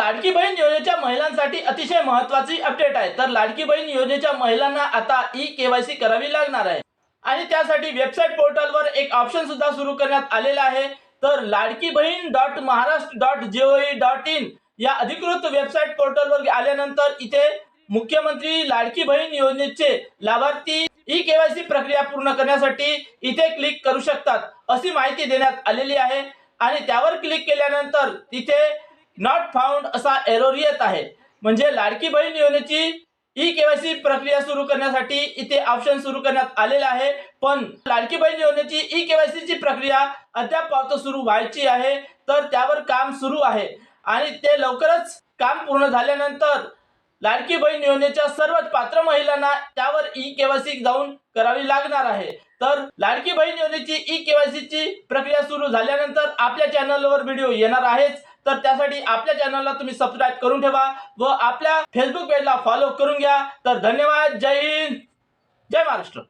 लाडकी बहीण योजनेच्या महिलांसाठी अतिशय महत्वाची अपडेट आहे. तर लाडकी बहीण योजनेच्या महिलांना आता ई केवायसी करावी लागणार आहे. आणि त्यासाठी वेबसाईट पोर्टलवर एक ऑप्शन सुद्धा सुरू करण्यात आलेला आहे. तर Ladki Bahin dot Maharashtra dot GOE dot in या अधिकृत वेबसाईट पोर्टलवर आल्यानंतर इथे मुख्यमंत्री लाडकी बहीण योजनेचे लाभार्थी ई केवायसी प्रक्रिया पूर्ण करण्यासाठी इथे क्लिक करू शकतात अशी माहिती देण्यात आलेली आहे. आणि त्यावर क्लिक केल्यानंतर तिथे नॉट फाउंड असा एरोर येत आहे. म्हणजे लाडकी बहीण योजनेची ई केवायसी प्रक्रिया सुरू करण्यासाठी इथे ऑप्शन सुरू करण्यात आलेला आहे. पण लाडकी बहीण योजनेची ई केवायसी ची प्रक्रिया अद्याप पावत सुरू व्हायची आहे. तर त्यावर काम सुरू आहे. आणि ते लवकरच काम पूर्ण झाल्यानंतर लाडकी बहीण योजनेच्या सर्वच पात्र महिलांना त्यावर ई केवायसी जाऊन करावी लागणार आहे. तर लाडकी बहीण योजनेची ई केवायसी ची प्रक्रिया सुरू झाल्यानंतर आपल्या चॅनलवर व्हिडिओ येणार आहेच. तर त्यासाठी आपल्या चॅनलला तुम्ही सबस्क्राईब करून ठेवा व आपल्या फेसबुक पेजला फॉलो करून घ्या. तर धन्यवाद. जय हिंद. जय महाराष्ट्र.